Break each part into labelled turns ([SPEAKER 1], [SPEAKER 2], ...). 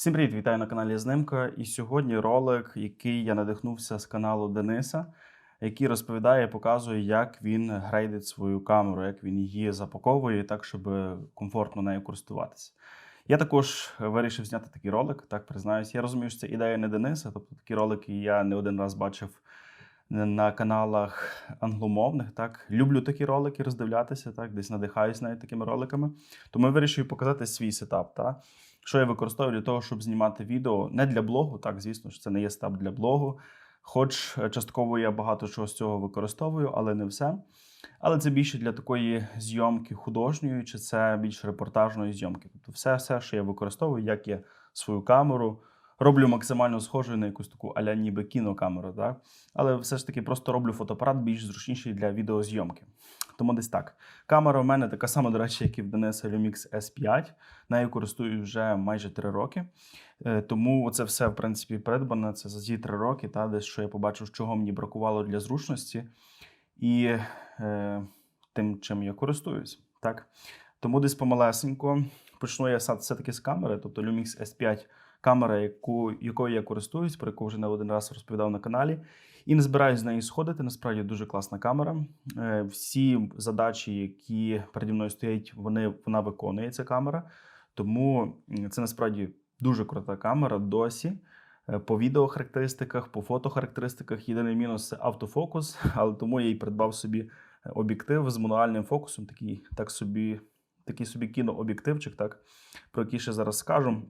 [SPEAKER 1] Всім привіт, вітаю на каналі Знимка. І сьогодні ролик, який я надихнувся з каналу Дениса, який розповідає, показує, як він грейдить свою камеру, як він її запаковує так, щоб комфортно нею користуватися. Я також вирішив зняти такий ролик, так признаюсь. Я розумію, що це ідея не Дениса, тобто такі ролики я не один раз бачив на каналах англомовних. Так люблю такі ролики роздивлятися, так десь надихаюсь навіть такими роликами. Тому я вирішив показати свій сетап. Так? Що я використовую для того, щоб знімати відео не для блогу, так звісно що це не є сетап для блогу. Хоч е, частково я багато чого з цього використовую, але не все. Але це більше для такої зйомки художньої, чи це більш репортажної зйомки. Тобто, все, все, що я використовую, як я свою камеру, роблю максимально схожою на якусь таку аля ніби кінокамеру, так? але все ж таки просто роблю фотоапарат більш зручніший для відеозйомки. Тому десь так. Камера у мене така сама, до речі, як і в Дениса Lumix S5. Нею користуюсь вже майже 3 роки. Е, Тому це все, в принципі, придбане. Це за ці 3 роки, та, десь що я побачив, чого мені бракувало для зручності. І е, тим, чим я користуюсь. Так? Тому десь помалесенько почну я все-таки з камери, тобто Lumix S5 камера, яку, якою я користуюсь, про яку вже не один раз розповідав на каналі. І не збираюсь з неї сходити. Насправді дуже класна камера. Е, Всі задачі, які переді мною стоять, вони, вона виконує ця камера. Тому це насправді дуже крута камера досі. Е, По відеохарактеристиках, по фотохарактеристиках. Єдиний мінус це автофокус, але тому я і придбав собі е, об'єктив з мануальним фокусом, такий, так собі, такий собі кінооб'єктивчик, так, про який ще зараз скажу.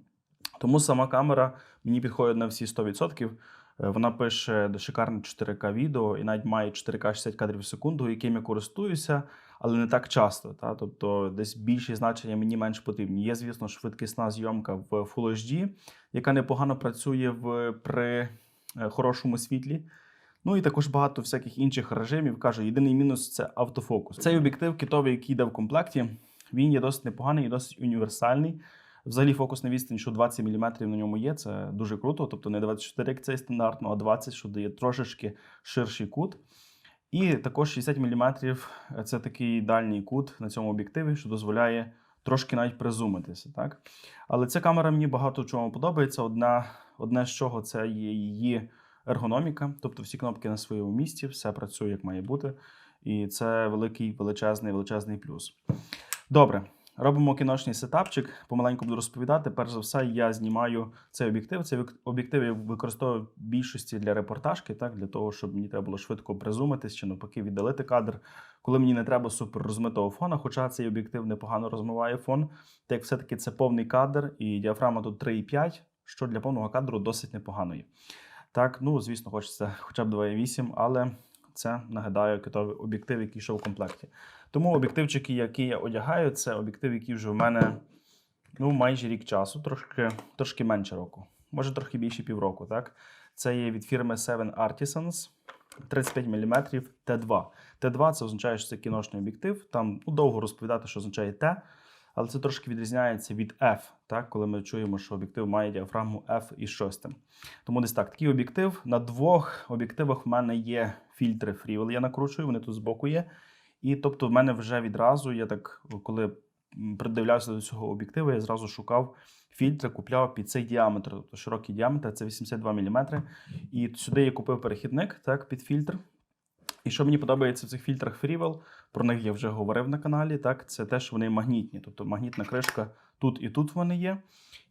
[SPEAKER 1] Тому сама камера мені підходить на всі 100%. Е, Вона пише шикарне 4К відео і навіть має 4К 60 кадрів в секунду, яким я користуюся, але не так часто. Та? Тобто десь більші значення мені менш потрібні. Є, звісно, швидкісна зйомка в Full HD, яка непогано працює в, при е, хорошому світлі. Ну і також багато всяких інших режимів. Кажу, єдиний мінус це автофокус. Цей об'єктив китовий, який йде в комплекті, він є досить непоганий і досить універсальний. Взагалі фокусна відстань, що 20 мм на ньому є, це дуже круто. Тобто не 24, як це стандартно, а 20, що дає трошечки ширший кут. І також 60 мм це такий дальній кут на цьому об'єктиві, що дозволяє трошки навіть призумитися. Так? Але ця камера мені багато в чому подобається. Одна, одне з чого це є її ергономіка, тобто всі кнопки на своєму місці, все працює як має бути. І це великий величезний величезний плюс. Добре. Робимо кіношний сетапчик. Помаленьку буду розповідати. Перш за все, я знімаю цей об'єктив. Цей об'єктив я використовую в більшості для репортажки, так для того, щоб мені треба було швидко призумитись чи навпаки віддалити кадр, коли мені не треба супер розмитого фона. Хоча цей об'єктив непогано розмиває фон, так як все-таки це повний кадр, і діафрагма тут 3,5, що для повного кадру досить непогано є. Так, ну звісно, хочеться хоча б 2,8, але це нагадаю китовий об'єктив, який йшов в комплекті. Тому об'єктивчики, які я одягаю, це об'єктив, який вже в мене ну, майже рік часу, трошки, трошки менше року, може трохи більше півроку. Так? Це є від фірми Seven Artisans 35 мм Т2. Т2 це означає, що це кіношний об'єктив. Там ну, довго розповідати, що означає Т, але це трошки відрізняється від F, так? коли ми чуємо, що об'єктив має діафрагму F із 6. Тому десь так, такий об'єктив. На двох об'єктивах в мене є фільтри Freewell, я накручую, вони тут збоку є. І тобто, в мене вже відразу, я так, коли придивлявся до цього об'єктива, я зразу шукав фільтри, купляв під цей діаметр, тобто широкий діаметр, це 82 мм. І сюди я купив перехідник так, під фільтр. І що мені подобається в цих фільтрах Freewell, про них я вже говорив на каналі. Так, це те, що вони магнітні, тобто магнітна кришка тут і тут вони є.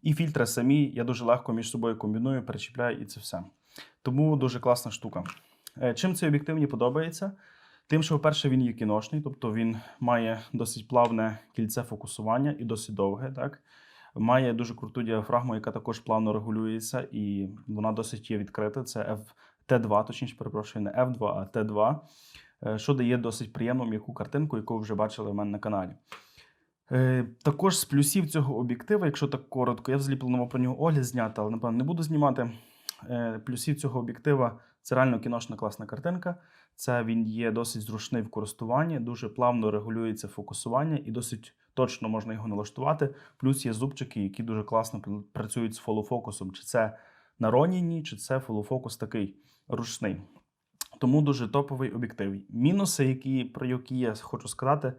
[SPEAKER 1] І фільтри самі я дуже легко між собою комбіную, перечіпляю і це все. Тому дуже класна штука. Е, Чим цей об'єктив мені подобається? Тим, що, по-перше, він є кіношний, тобто він має досить плавне кільце фокусування і досить довге. Так? Має дуже круту діафрагму, яка також плавно регулюється, і вона досить є відкрита. Це F Т2, точніше, перепрошую, не F2, а Т2, е, що дає досить приємну м'яку картинку, яку ви вже бачили в мене на каналі. Е, Також з плюсів цього об'єктива, якщо так коротко, я взагалі планував про нього огляд зняти, але напевно не буду знімати. Е, Плюсів цього об'єктива це реально кіношна класна картинка. Це він є досить зручний в користуванні, дуже плавно регулюється фокусування і досить точно можна його налаштувати. Плюс є зубчики, які дуже класно працюють з фолофокусом. Чи це на Ronin, чи це фолофокус такий ручний. Тому дуже топовий об'єктив. Мінуси, які, про які я хочу сказати,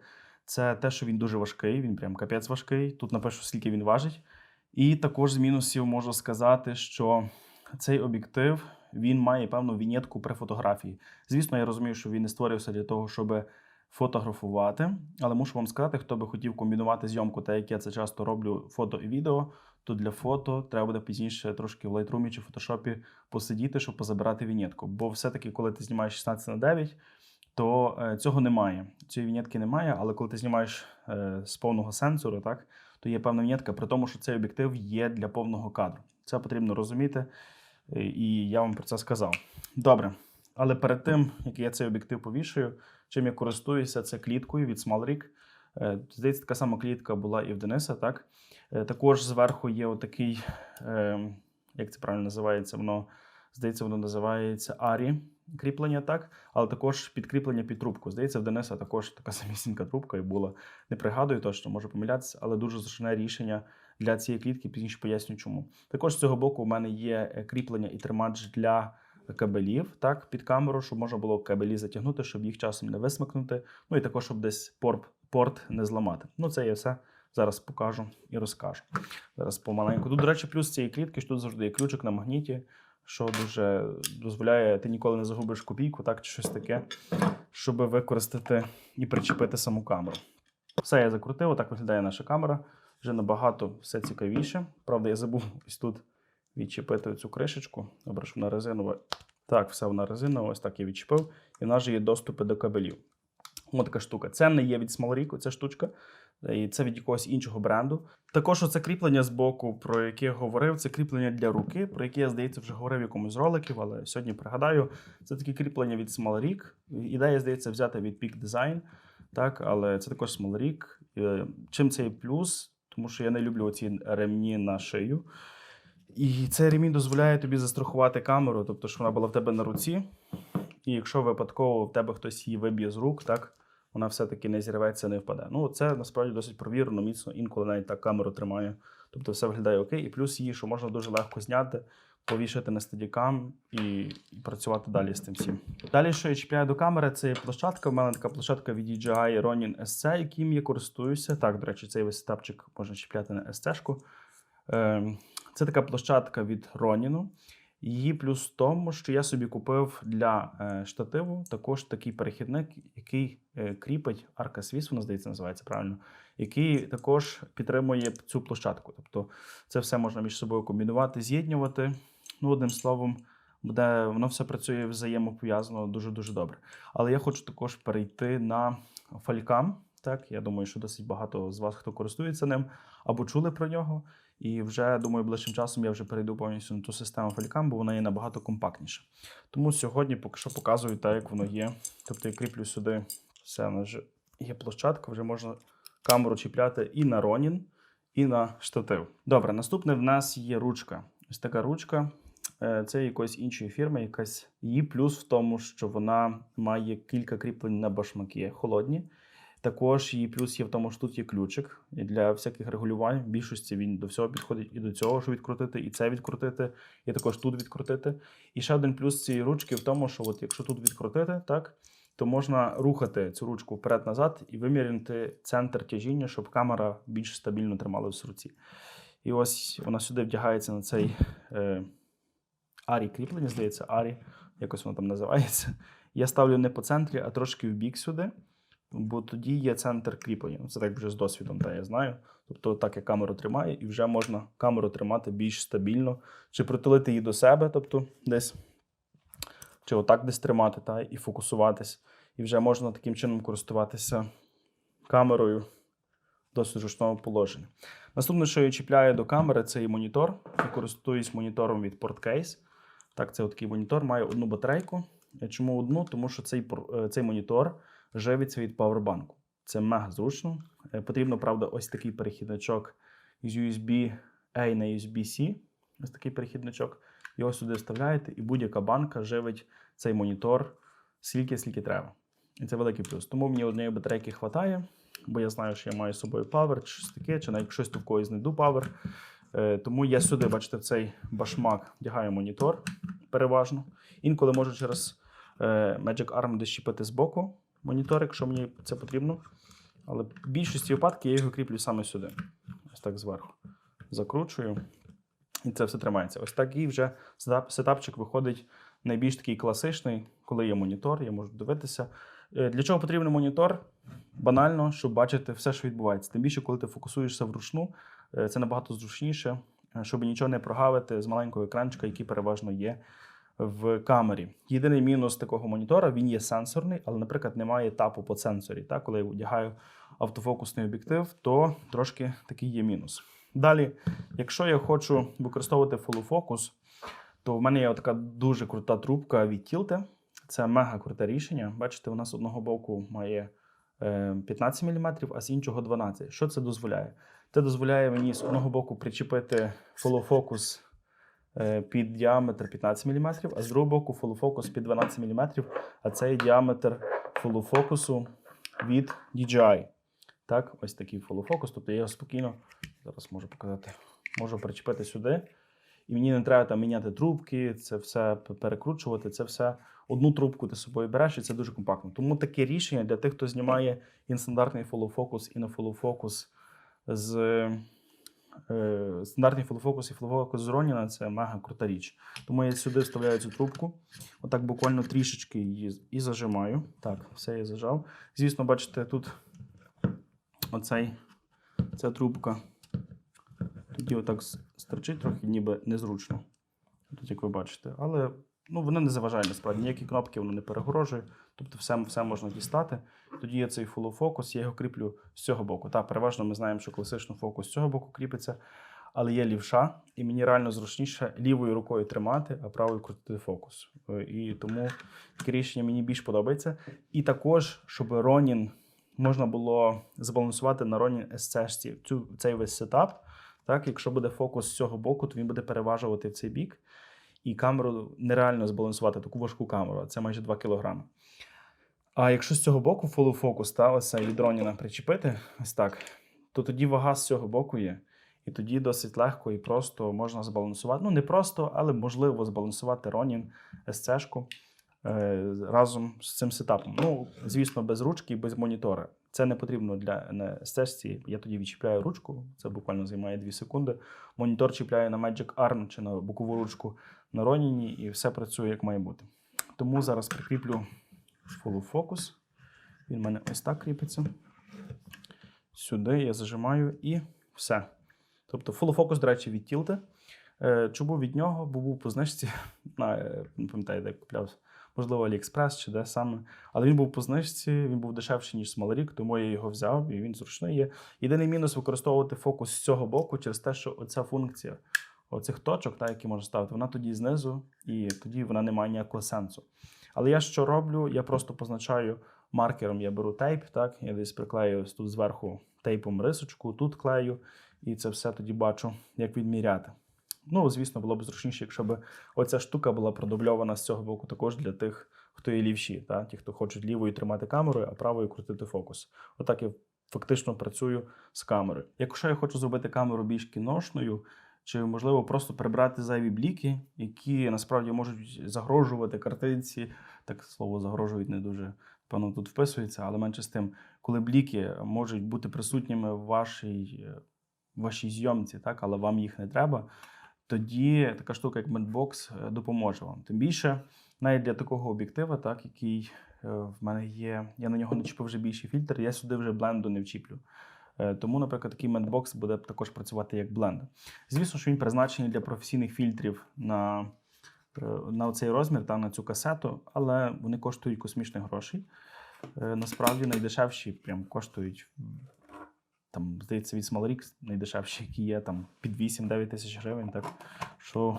[SPEAKER 1] це те, що він дуже важкий, він прям капець важкий. Тут напишу, скільки він важить. І також з мінусів можу сказати, що цей об'єктив він має певну вінєтку при фотографії. Звісно, я розумію, що він не створився для того, щоб фотографувати, але мушу вам сказати, хто би хотів комбінувати зйомку, так як я це часто роблю фото і відео, то для фото треба буде пізніше трошки в Lightroom чи Photoshop посидіти, щоб позабирати вінєтку. Бо все-таки, коли ти знімаєш 16 на 9, то е, цього немає. Цієї вінєтки немає, але коли ти знімаєш е, з повного сенсору, так, то є певна вінєтка, при тому, що цей об'єктив є для повного кадру. Це потрібно розуміти, і я вам про це сказав. Добре. Але перед тим, як я цей об'єктив повішую, чим я користуюся, це кліткою від SmallRig. Е, Здається, така сама клітка була і в Дениса, так? Е, Також зверху є отакий, е, як це правильно називається, воно, здається, воно називається Арі кріплення, так? Але також підкріплення під трубку. Здається, в Дениса також така самісінька трубка і була. Не пригадую точно, можу помилятися, але дуже зручне рішення для цієї клітки, пізніше поясню чому. Також з цього боку у мене є е, кріплення і тримач для кабелів так, під камеру, щоб можна було кабелі затягнути, щоб їх часом не висмикнути. Ну і також, щоб десь порт, порт не зламати. Ну, це я все зараз покажу і розкажу. Зараз помаленьку. Тут, до речі, плюс цієї клітки, що тут завжди є ключик на магніті, що дуже дозволяє, ти ніколи не загубиш копійку, так, чи щось таке, щоб використати і причепити саму камеру. Все я закрутив, отак виглядає наша камера. Вже набагато все цікавіше. Правда, я забув ось тут відчепити цю кришечку. Добре, що вона резинова. Так, все вона резинова, ось так я відчепив. І в нас же є доступи до кабелів. Ось така штука. Це не є від SmallRig, ця штучка. І це від якогось іншого бренду. Також оце кріплення з боку, про яке я говорив, це кріплення для руки, про яке я, здається, вже говорив в якомусь роликів, але сьогодні пригадаю. Це таке кріплення від SmallRig. Ідея, здається, взята від Peak Design, так, але це також SmallRig. Е, Чим це є плюс? Тому що я не люблю оці ремні на шию. І цей ремінь дозволяє тобі застрахувати камеру, тобто, що вона була в тебе на руці, і якщо випадково в тебе хтось її виб'є з рук, так вона все-таки не зірветься, не впаде. Ну, це насправді досить провірено, міцно, інколи навіть так камеру тримає. Тобто все виглядає окей. І плюс її, що можна дуже легко зняти, повішати на стадікам і, і працювати далі з цим всім. Далі, що я чіпляю до камери, це є площадка. У мене така площадка від DJI Ronin SC, яким я користуюся. Так, до речі, цей весь сетапчик можна чіпляти на SC-шку. Ем, Це така площадка від Ronin. Її плюс в тому, що я собі купив для е, штативу також такий перехідник, який е, кріпить арка свіс, вона здається, називається правильно, який також підтримує цю площадку. Тобто це все можна між собою комбінувати, з'єднювати. Ну, одним словом, буде воно все працює взаємопов'язано дуже дуже добре. Але я хочу також перейти на фалькам. Так, я думаю, що досить багато з вас, хто користується ним, або чули про нього. І вже думаю, ближчим часом я вже перейду повністю на ту систему фалькам, бо вона є набагато компактніша. Тому сьогодні поки що показую так, як воно є. Тобто я кріплю сюди все, у нас є площадка, вже можна камеру чіпляти і на Ronin, і на штатив. Добре, наступне в нас є ручка. Ось така ручка. Е, Це якоїсь іншої фірми, якась її плюс в тому, що вона має кілька кріплень на башмаки холодні. Також її плюс є в тому, що тут є ключик для всяких регулювань. В більшості він до всього підходить і до цього, що відкрутити, і це відкрутити, і також тут відкрутити. І ще один плюс цієї ручки в тому, що от якщо тут відкрутити, так, то можна рухати цю ручку вперед-назад і виміряти центр тяжіння, щоб камера більш стабільно трималась в руці. І ось вона сюди вдягається на цей е, арі кріплення, здається, арі, якось воно там називається. Я ставлю не по центрі, а трошки в бік сюди бо тоді є центр кріплення. Це так вже з досвідом, та я знаю. Тобто, так я камеру тримаю, і вже можна камеру тримати більш стабільно, чи притулити її до себе, тобто десь, чи отак десь тримати, та, і фокусуватись. І вже можна таким чином користуватися камерою досить зручному положенні. Наступне, що я чіпляю до камери, це і монітор. Я користуюсь монітором від Portcase. Так, це такий монітор, має одну батарейку. Чому одну? Тому що цей, е, цей монітор живиться від павербанку. Це мега зручно. Е, Потрібно, правда, ось такий перехідничок з USB-A на USB-C. Ось такий перехідничок. Його сюди вставляєте, і будь-яка банка живить цей монітор скільки, скільки треба. І це великий плюс. Тому мені однієї батарейки вистачає, бо я знаю, що я маю з собою павер, чи щось таке, чи навіть щось то в когось знайду павер. Е, Тому я сюди, бачите, цей башмак вдягаю монітор переважно. Інколи можу через е, Magic Arm десь щепити збоку монітор, якщо мені це потрібно. Але в більшості випадків я його кріплю саме сюди. Ось так зверху. закручую, і це все тримається. Ось такий вже сетапчик виходить найбільш такий класичний, коли є монітор, я можу дивитися. Е, Для чого потрібен монітор? Банально, щоб бачити все, що відбувається. Тим більше, коли ти фокусуєшся вручну, е, це набагато зручніше, щоб нічого не прогавити з маленького екранчика, який переважно є в камері. Єдиний мінус такого монітора він є сенсорний, але, наприклад, немає тапу по сенсорі. Так? Коли я одягаю автофокусний об'єктив, то трошки такий є мінус. Далі, якщо я хочу використовувати фолофокус, то в мене є така дуже крута трубка від Tilte. Це мега круте рішення. Бачите, вона з одного боку має е, 15 мм, а з іншого 12. Що це дозволяє? Це дозволяє мені з одного боку причепити фолофокус е, під діаметр 15 мм, а з другого боку фолофокус під 12 мм, а це є діаметр фолофокусу від DJI. Так, ось такий фолофокус. Тобто я його спокійно зараз можу показати. Можу причепити сюди. І мені не треба там міняти трубки, це все перекручувати, це все одну трубку ти з собою береш, і це дуже компактно. Тому таке рішення для тих, хто знімає і стандартний фолофокус, і на фолофокус з е, стандартний фолофокус і фолофокус з Ronin – це мега крута річ. Тому я сюди вставляю цю трубку, отак буквально трішечки її і зажимаю. Так, все я зажав. Звісно, бачите, тут оцей, ця трубка. Тоді отак стерчить трохи, ніби незручно. Тут, як ви бачите. Але ну, воно не заважає насправді. Ніякі кнопки воно не перегорожує. Тобто все, все можна дістати. Тоді є цей фокус, я його кріплю з цього боку. Так, переважно ми знаємо, що класично фокус з цього боку кріпиться, але є лівша, і мені реально зручніше лівою рукою тримати, а правою крутити фокус. Е, І тому таке рішення мені більш подобається. І також, щоб Ronin можна було збалансувати на Ronin SC цю, цей весь сетап. Так, якщо буде фокус з цього боку, то він буде переважувати в цей бік. І камеру нереально збалансувати таку важку камеру, це майже 2 кг. А якщо з цього боку фолофокус та ось цей від Роніна причепити, ось так, то тоді вага з цього боку є. І тоді досить легко і просто можна збалансувати. Ну, не просто, але можливо збалансувати Ronin SC-шку е, разом з цим сетапом. Ну, звісно, без ручки і без монітора. Це не потрібно для стежці. Я тоді відчіпляю ручку, це буквально займає 2 секунди. Монітор чіпляю на Magic Arm чи на бокову ручку на Ronin, і все працює як має бути. Тому зараз прикріплю Focus. Він в мене ось так кріпиться. Сюди я зажимаю і все. Тобто Focus, до речі, від Tilte. Е, Чому від нього, бо був по знижці, е, не пам'ятаю, де купляв, можливо, AliExpress чи де саме. Але він був по знижці, він був дешевший, ніж Смоларік, тому я його взяв і він зручний є. Єдиний мінус використовувати фокус з цього боку через те, що оця функція оцих точок, та, які можна ставити, вона тоді знизу, і тоді вона не має ніякого сенсу. Але я що роблю? Я просто позначаю маркером, я беру тейп, так, я десь приклею тут зверху тейпом рисочку, тут клею, і це все тоді бачу, як відміряти. Ну, звісно, було б зручніше, якщо б оця штука була продубльована з цього боку також для тих, хто є лівші, та? ті, хто хочуть лівою тримати камерою, а правою крутити фокус. Отак я фактично працюю з камерою. Якщо я хочу зробити камеру більш кіношною, чи можливо просто прибрати зайві бліки, які насправді можуть загрожувати картинці. Так слово загрожують не дуже певно тут вписується, але менше з тим, коли бліки можуть бути присутніми в вашій, в вашій зйомці, так, але вам їх не треба, тоді така штука, як Medbox, е, допоможе вам. Тим більше, навіть для такого об'єктива, так, який е, в мене є, я на нього не чіпив вже більший фільтр, я сюди вже бленду не вчіплю. Е, Тому, наприклад, такий Medbox буде також працювати як бленд. Звісно, що він призначений для професійних фільтрів на, е, на цей розмір та на цю касету, але вони коштують космічних грошей. Е, Насправді найдешевші прям коштують. Там, здається, від Smallrix найдешевші, які є там під 8-9 тисяч гривень, так що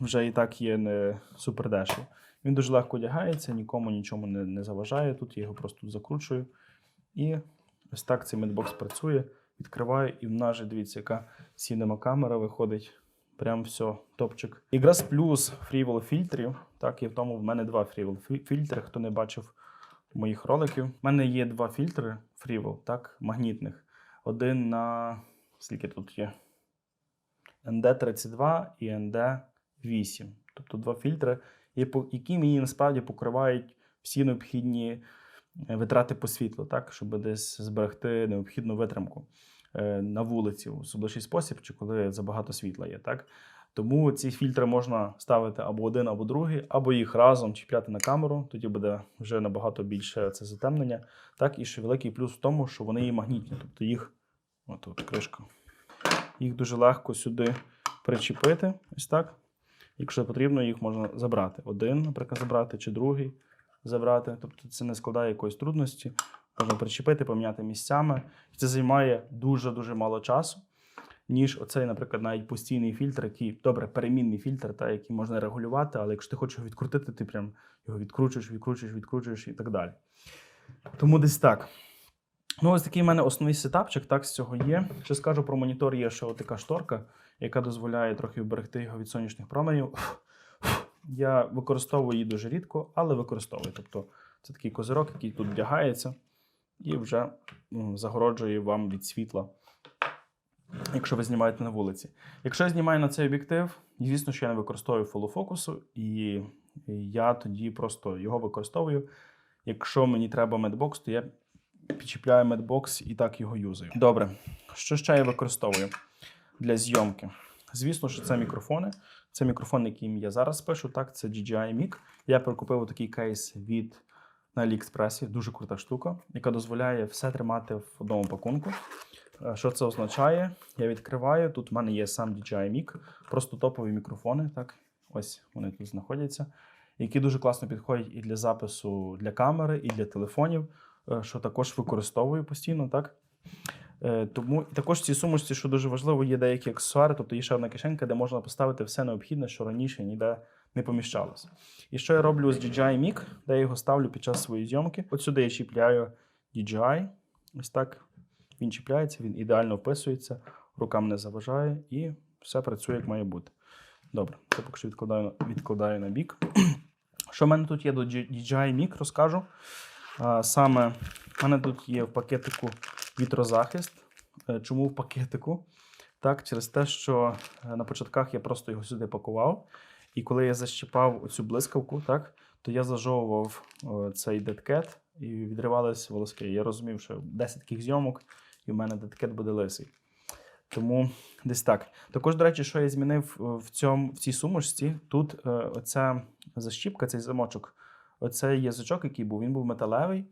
[SPEAKER 1] вже і так є не супер дешево. Він дуже легко одягається, нікому нічому не, не заважає. Тут я його просто закручую. І ось так цей медбокс працює. Відкриваю, і в нас же, дивіться, яка сінема камера виходить. Прям все, топчик. Якраз плюс фрівол фільтрів. Так, і в тому в мене два фрівол фільтри. Хто не бачив моїх роликів. У мене є два фільтри фрівол, так, магнітних. Один на скільки тут є? ND32 і ND8. Тобто два фільтри, які мені насправді покривають всі необхідні витрати по світлу, так, щоб десь зберегти необхідну витримку. е, на вулиці в особливий спосіб, чи коли забагато світла є. Так? Тому ці фільтри можна ставити або один, або другий, або їх разом чіпляти на камеру, тоді буде вже набагато більше це затемнення. Так, і ще великий плюс в тому, що вони є магнітні, тобто їх, от, от кришка, їх дуже легко сюди причепити. Ось так. Якщо потрібно, їх можна забрати. Один, наприклад, забрати, чи другий забрати. Тобто це не складає якоїсь трудності. Можна причепити, поміняти місцями. Це займає дуже-дуже мало часу, ніж оцей, наприклад, навіть постійний фільтр, який добре, перемінний фільтр, та, який можна регулювати, але якщо ти хочеш його відкрутити, ти прям його відкручуєш, відкручуєш, відкручуєш і так далі. Тому десь так. Ну, ось такий в мене основний сетапчик, так, з цього є. Ще скажу про монітор, є ще така шторка, яка дозволяє трохи вберегти його від сонячних променів. Я використовую її дуже рідко, але використовую. Тобто це такий козирок, який тут вдягається і вже загороджує вам від світла, якщо ви знімаєте на вулиці. Якщо я знімаю на цей об'єктив, звісно, що я не використовую фолофокусу, і я тоді просто його використовую. Якщо мені треба медбокс, то я підчіпляю медбокс і так його юзаю. Добре, що ще я використовую для зйомки? Звісно, що це мікрофони. Це мікрофон, яким я зараз пишу. Так, це DJI Mic. Я прикупив такий кейс від на AliExpress. Дуже крута штука, яка дозволяє все тримати в одному пакунку. Е, Що це означає? Я відкриваю. Тут в мене є сам DJI Mic, просто топові мікрофони. Так, ось вони тут знаходяться, які дуже класно підходять і для запису для камери, і для телефонів, е, що також використовую постійно. Так. Е, Тому і також в цій сумочці, що дуже важливо, є деякі аксесуари, тобто є ще одна кишенька, де можна поставити все необхідне, що раніше ніде не поміщалось. І що я роблю з DJI Mic, де я його ставлю під час своєї зйомки. От сюди я чіпляю DJI. Ось так він чіпляється, він ідеально вписується, рукам не заважає і все працює як має бути. Добре, це поки що відкладаю, відкладаю на бік. Що в мене тут є до DJI Mic, розкажу. Саме в мене тут є в пакетику вітрозахист. Е, Чому в пакетику? Так, через те, що е, на початках я просто його сюди пакував. І коли я защіпав оцю блискавку, так, то я зажовував цей деткет і відривалися волоски. Я розумів, що 10 таких зйомок, і в мене деткет буде лисий. Тому десь так. Також, до речі, що я змінив е, в, цьому, в цій сумочці, тут е, оця защіпка, цей замочок, оцей язичок, який був, він був металевий.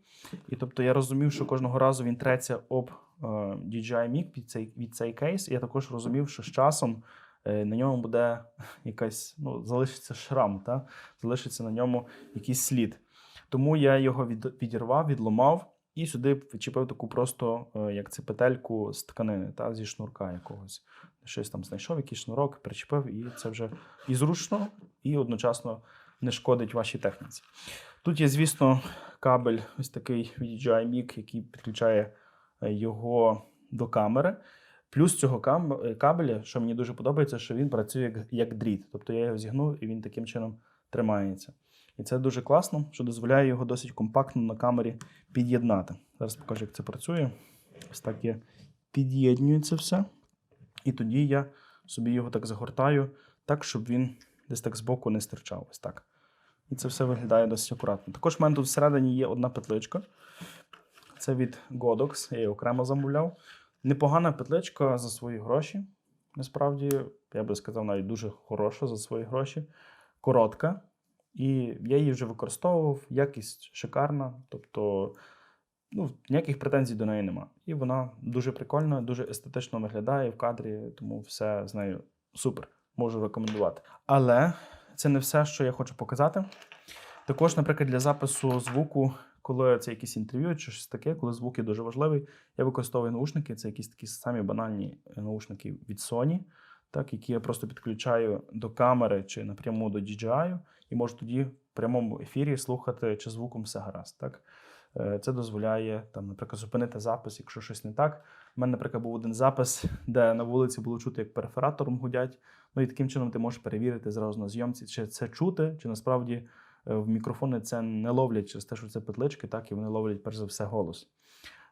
[SPEAKER 1] І тобто я розумів, що кожного разу він треться об е, DJI Mic під цей, від цей кейс. І я також розумів, що з часом е, на ньому буде якась, ну, залишиться шрам, та? залишиться на ньому якийсь слід. Тому я його від, відірвав, відломав і сюди вчепив таку просто, е, як це петельку з тканини, та? зі шнурка якогось. Щось там знайшов, якийсь шнурок, причепив, і це вже і зручно, і одночасно не шкодить вашій техніці. Тут є, звісно, кабель, ось такий DJI Mic, який підключає е, його до камери. Плюс цього е, кабеля, що мені дуже подобається, що він працює як, як дріт. Тобто я його зігнув і він таким чином тримається. І це дуже класно, що дозволяє його досить компактно на камері під'єднати. Зараз покажу, як це працює. Ось так я під'єднюю це все. І тоді я собі його так загортаю, так, щоб він десь так збоку не стирчав. Ось так. І це все виглядає досить акуратно. Також в мене тут всередині є одна петличка. Це від Godox, я її окремо замовляв. Непогана петличка за свої гроші. Насправді, я би сказав, навіть дуже хороша за свої гроші. Коротка. І я її вже використовував, якість шикарна, тобто ну, ніяких претензій до неї нема. І вона дуже прикольна, дуже естетично виглядає в кадрі, тому все з нею супер, можу рекомендувати. Але це не все, що я хочу показати. Також, наприклад, для запису звуку, коли це якісь інтерв'ю чи щось таке, коли звук є дуже важливий, я використовую наушники. Це якісь такі самі банальні е, наушники від Sony, так, які я просто підключаю до камери чи напряму до DJI, і можу тоді в прямому ефірі слухати, чи звуком все гаразд. Так. Е, Це дозволяє там, наприклад, зупинити запис, якщо щось не так. У мене, наприклад, був один запис, де на вулиці було чути, як перфоратором гудять. Ну і таким чином ти можеш перевірити зразу на зйомці, чи це чути, чи насправді е, в мікрофони це не ловлять через те, що це петлички, так і вони ловлять перш за все голос.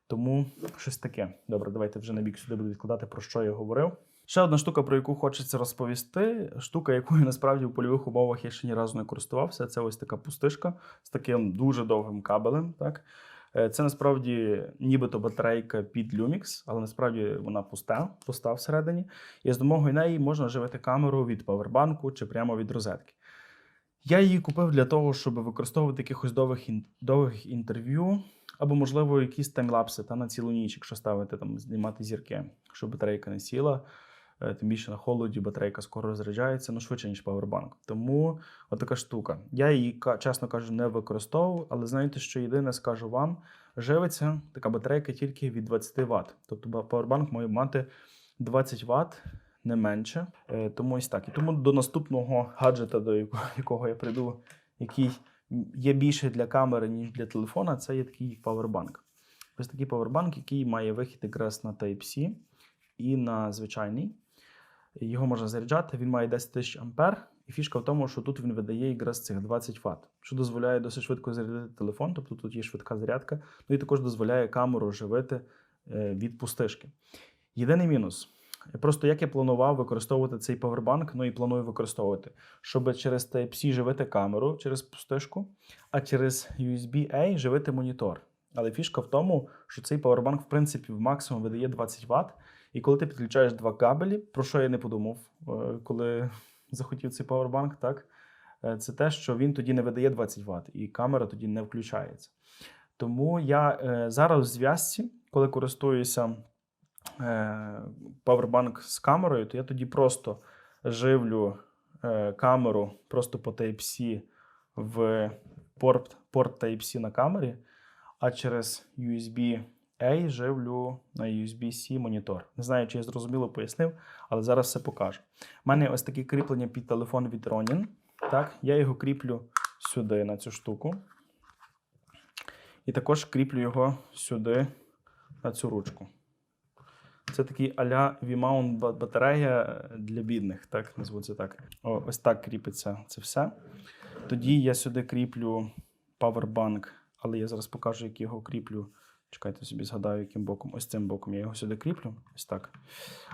[SPEAKER 1] Тому щось таке. Добре, давайте вже на бік сюди буду відкладати, про що я говорив. Ще одна штука, про яку хочеться розповісти. Штука, якою насправді в польових умовах я ще ні разу не користувався. Це ось така пустишка з таким дуже довгим кабелем. Так? Е, Це насправді нібито батарейка під Lumix, але насправді вона пуста, пуста всередині. І з допомогою неї можна живити камеру від павербанку чи прямо від розетки. Я її купив для того, щоб використовувати якихось довгих, ін- довгих інтерв'ю, або, можливо, якісь таймлапси та на цілу ніч, якщо ставити там, знімати зірки, щоб батарейка не сіла. Е, Тим більше на холоді батарейка скоро розряджається, ну швидше, ніж павербанк. Тому отака штука. Я її, чесно кажу, не використовував, але знаєте, що єдине скажу вам: живиться така батарейка тільки від 20 Вт. Тобто ба- павербанк має мати 20 Вт, не менше. Е, Тому ось так. І тому до наступного гаджета, до якого я прийду, який є більше для камери, ніж для телефона, це є такий павербанк. Ось такий павербанк, який має вихід якраз на Type-C і на звичайний. Його можна заряджати, він має 10 тисяч ампер. І фішка в тому, що тут він видає якраз цих 20 Вт, що дозволяє досить швидко зарядити телефон, тобто тут є швидка зарядка, ну і також дозволяє камеру живити е, від пустишки. Єдиний мінус. Просто як я планував використовувати цей павербанк, ну і планую використовувати, щоб через Type-C живити камеру через пустишку, а через USB-A живити монітор. Але фішка в тому, що цей павербанк, в принципі, в максимум видає 20 Вт. І коли ти підключаєш два кабелі, про що я не подумав, е, коли захотів цей павербанк, так е, це те, що він тоді не видає 20 Вт, і камера тоді не включається. Тому я е, зараз в зв'язці, коли користуюся павербанк з камерою, то я тоді просто живлю камеру просто по Type-C в порт, порт Type-C на камері, а через USB A живлю на USB-C монітор. Не знаю, чи я зрозуміло пояснив, але зараз все покажу. У мене ось таке кріплення під телефон від Ronin. Так, я його кріплю сюди на цю штуку. І також кріплю його сюди на цю ручку. Це такий а-ля V-mount батарея для бідних, так назву це так. О, ось так кріпиться це все. Тоді я сюди кріплю павербанк, але я зараз покажу, як його кріплю. Чекайте собі, згадаю, яким боком. Ось цим боком я його сюди кріплю. Ось так.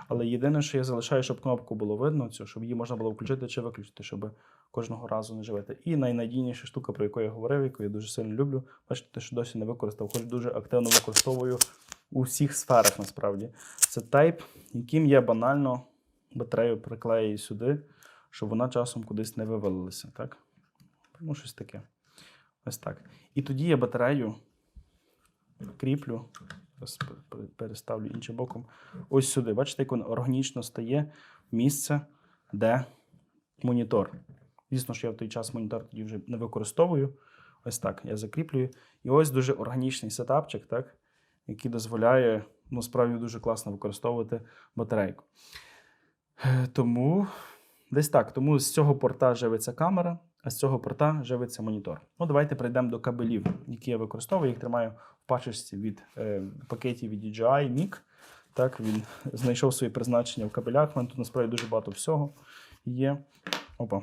[SPEAKER 1] Але єдине, що я залишаю, щоб кнопку було видно, цю, щоб її можна було включити чи виключити, щоб кожного разу не живити. І найнадійніша штука, про яку я говорив, яку я дуже сильно люблю. Бачите, що досі не використав, хоч дуже активно використовую у всіх сферах насправді. Це тайп, яким я банально батарею приклею сюди, щоб вона часом кудись не вивалилася. Так? Ну, щось таке. Ось так. І тоді я батарею кріплю, переставлю іншим боком. Ось сюди. Бачите, як він органічно стає місце, де монітор. Звісно, що я в той час монітор тоді вже не використовую. Ось так я закріплюю. І ось дуже органічний сетапчик, так, який дозволяє ну, справді дуже класно використовувати батарейку. Е, Тому десь так. Тому з цього порта живиться камера, з цього порта живиться монітор. Ну, давайте прийдемо до кабелів, які я використовую. Їх тримаю в пачечці від е, пакетів від DJI MIG. Так, він знайшов своє призначення в кабелях. У мене тут насправді дуже багато всього є. Опа.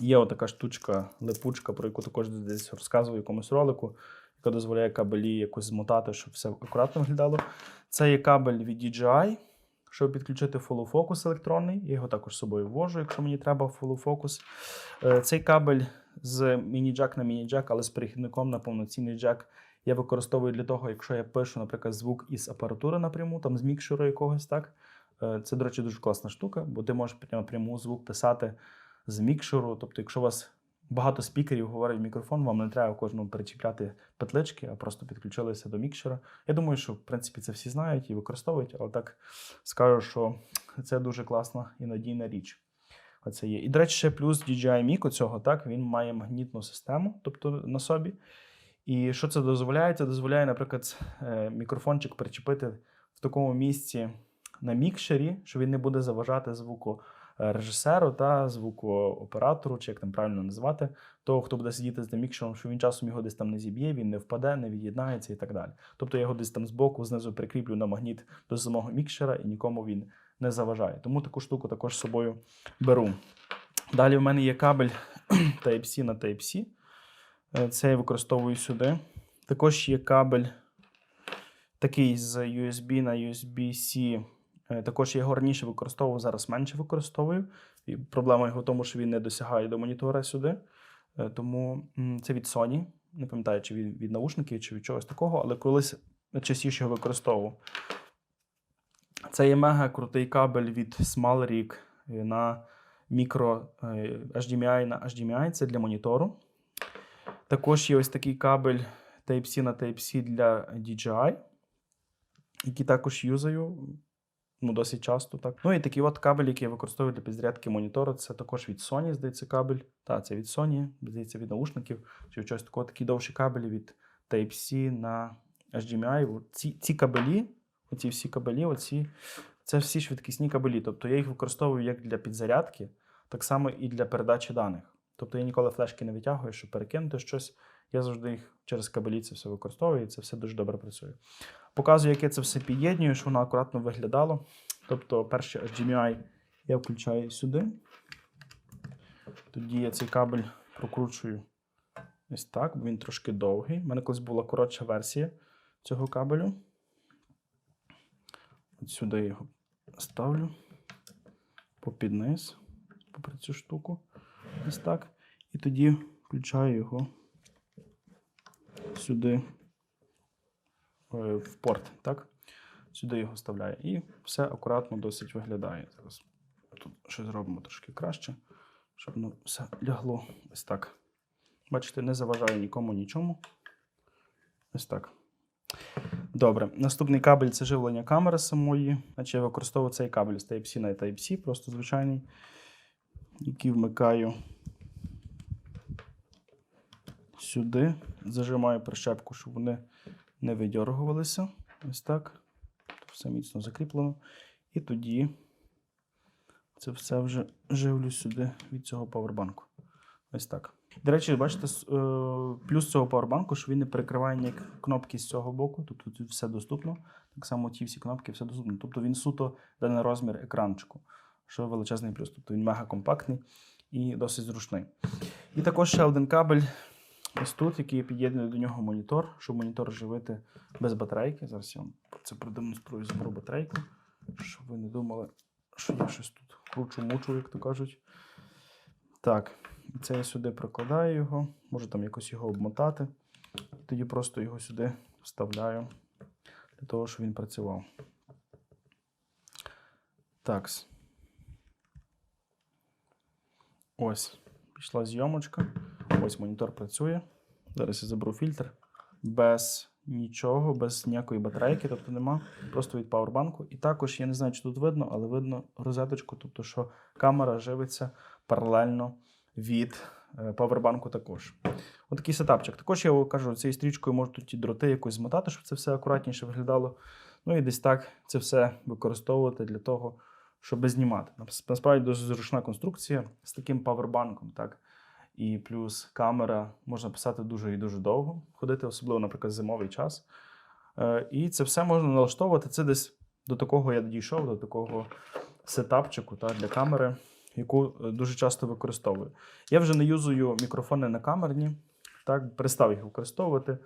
[SPEAKER 1] Є отака штучка, липучка, про яку також десь розказував в якомусь ролику, яка дозволяє кабелі якось змотати, щоб все акуратно виглядало. Це є кабель від DJI, щоб підключити focus електронний. Я його також з собою ввожу, якщо мені треба focus. Е, Цей кабель з міні-джек на міні-джек, але з перехідником на повноцінний джек. Я використовую для того, якщо я пишу, наприклад, звук із апаратури напряму, там з мікшера якогось, так. Е, Це, до речі, дуже класна штука, бо ти можеш напряму звук писати з мікшеру. Тобто, якщо у вас багато спікерів говорить в мікрофон, вам не треба кожному перечіпляти петлички, а просто підключилися до мікшера. Я думаю, що в принципі це всі знають і використовують, але так скажу, що це дуже класна і надійна річ. Оце є. І, до речі, ще плюс DJI у цього, так, він має магнітну систему, тобто на собі. І що це дозволяє? Це дозволяє, наприклад, е, мікрофончик причепити в такому місці на мікшері, що він не буде заважати звуку режисеру та звукооператору, чи як там правильно назвати, того, хто буде сидіти з мікшером, що він часом його десь там не зіб'є, він не впаде, не від'єднається і так далі. Тобто я його десь там збоку, знизу прикріплю на магніт до самого мікшера, і нікому він не заважає. Тому таку штуку також з собою беру. Далі в мене є кабель Type-C на Type-C. Е, Це я використовую сюди. Також є кабель такий з USB на USB-C. Е, Також я його раніше використовував, зараз менше використовую. І проблема його в тому, що він не досягає до монітора сюди. Е, Тому це від Sony. Не пам'ятаю, чи від, від наушників, чи від чогось такого, але колись частіше його використовував. Це є мега крутий кабель від SmallRig на мікро е, HDMI на HDMI, це для монітору. Також є ось такий кабель Type-C на Type-C для DJI, який також юзаю ну, досить часто. Так. Ну і такий от кабель, який я використовую для підзарядки монітора, це також від Sony, здається, кабель. Так, це від Sony, здається, від наушників, чи чогось такого. Такий довший кабель від Type-C на HDMI. Ці, ці кабелі, оці всі кабелі, оці, це всі швидкісні кабелі. Тобто я їх використовую як для підзарядки, так само і для передачі даних. Тобто я ніколи флешки не витягую, щоб перекинути щось. Я завжди їх через кабелі це все використовую, і це все дуже добре працює. Показую, як я це все під'єднюю, щоб воно акуратно виглядало. Тобто, перше HDMI я включаю сюди. Тоді я цей кабель прокручую ось так, бо він трошки довгий. У мене колись була коротша версія цього кабелю. От сюди його ставлю попід низ, попри цю штуку. Ось так. І тоді включаю його сюди в порт. Так? Сюди його вставляю. І все акуратно досить виглядає. Зараз тут щось зробимо трошки краще, щоб воно все лягло ось так. Бачите, не заважає нікому нічому. Ось так. Добре. Наступний кабель це живлення камери самої. Значить, я використовую цей кабель з Type-C на Type-C, просто звичайний, який вмикаю сюди. Зажимаю прищепку, щоб вони не видьоргувалися. Ось так. Все міцно закріплено. І тоді це все вже живлю сюди від цього павербанку. Ось так. До речі, бачите, е, плюс цього павербанку, що він не перекриває ніякі кнопки з цього боку. Тобто тут все доступно. Так само ті всі кнопки, все доступно. Тобто він суто на розмір екранчику, що величезний плюс. Тобто він мега компактний і досить зручний. І також ще один кабель ось тут, який я під'єдную до нього монітор, щоб монітор живити без батарейки. Зараз я вам це продемонструю, заберу батарейку, щоб ви не думали, що я щось тут кручу-мучу, як то кажуть. Так, це я сюди прикладаю його, можу там якось його обмотати. Тоді просто його сюди вставляю для того, щоб він працював. Такс. Ось, пішла зйомочка. Ось монітор працює. Зараз я заберу фільтр. Без нічого, без ніякої батарейки, тобто нема. Просто від павербанку. І також я не знаю, чи тут видно, але видно розеточку, тобто, що камера живиться паралельно від е, павербанку також. Отакий сетапчик. Також я кажу, цією стрічкою можу тут ті дроти якось змотати, щоб це все акуратніше виглядало. Ну і десь так це все використовувати для того, щоб знімати. Насправді дуже зручна конструкція з таким павербанком, так. І плюс камера можна писати дуже і дуже довго, ходити, особливо, наприклад, зимовий час. Е, І це все можна налаштовувати. Це десь до такого я дійшов, до такого сетапчику та, для камери, яку е, дуже часто використовую. Я вже не юзую мікрофони на камерні, так, перестав їх використовувати.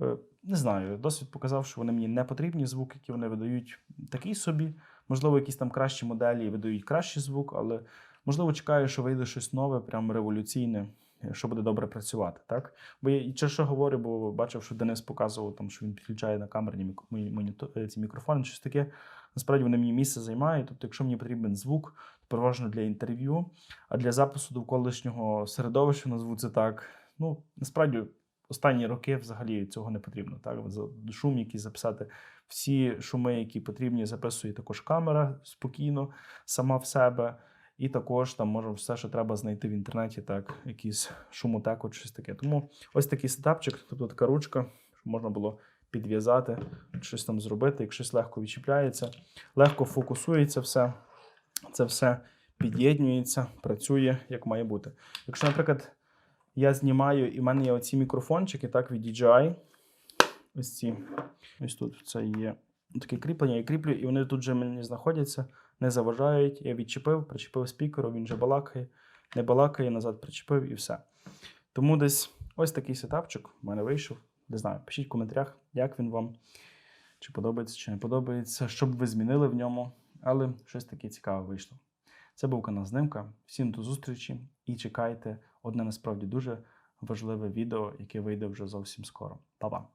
[SPEAKER 1] Е, Не знаю, досвід показав, що вони мені не потрібні. Звук, який вони видають, такий собі. Можливо, якісь там кращі моделі видають кращий звук, але можливо чекаю, що вийде щось нове, прям революційне, що буде добре працювати. Так? Бо я що говорю, бо бачив, що Денис показував, там, що він підключає на камерні е, ці мікрофони, щось таке. Насправді вони мені місце займають. Тобто, якщо мені потрібен звук, то переважно для інтерв'ю, а для запису довколишнього середовища, назву це так. Ну, насправді, останні роки взагалі цього не потрібно. Так? Шум, який записати, всі шуми, які потрібні, записує також камера спокійно, сама в себе. І також там може все, що треба знайти в інтернеті, так, якийсь шумотеку, щось таке. Тому ось такий сетапчик, тобто така ручка, щоб можна було підв'язати, щось там зробити, як щось легко відчіпляється, легко фокусується все. Це все під'єднюється, працює як має бути. Якщо, наприклад, я знімаю, і в мене є оці мікрофончики, так, від DJI. Ось ці. Ось тут це є таке кріплення, я кріплю, і вони тут же мені знаходяться, не заважають. Я відчепив, причепив спікеру, він вже балакає, не балакає, назад причепив і все. Тому десь ось такий сетапчик в мене вийшов. Не знаю, пишіть в коментарях, як він вам, чи подобається, чи не подобається, що б ви змінили в ньому, але щось таке цікаве вийшло. Це був канал Знимка. Всім до зустрічі і чекайте одне насправді дуже важливе відео, яке вийде вже зовсім скоро. Па-па!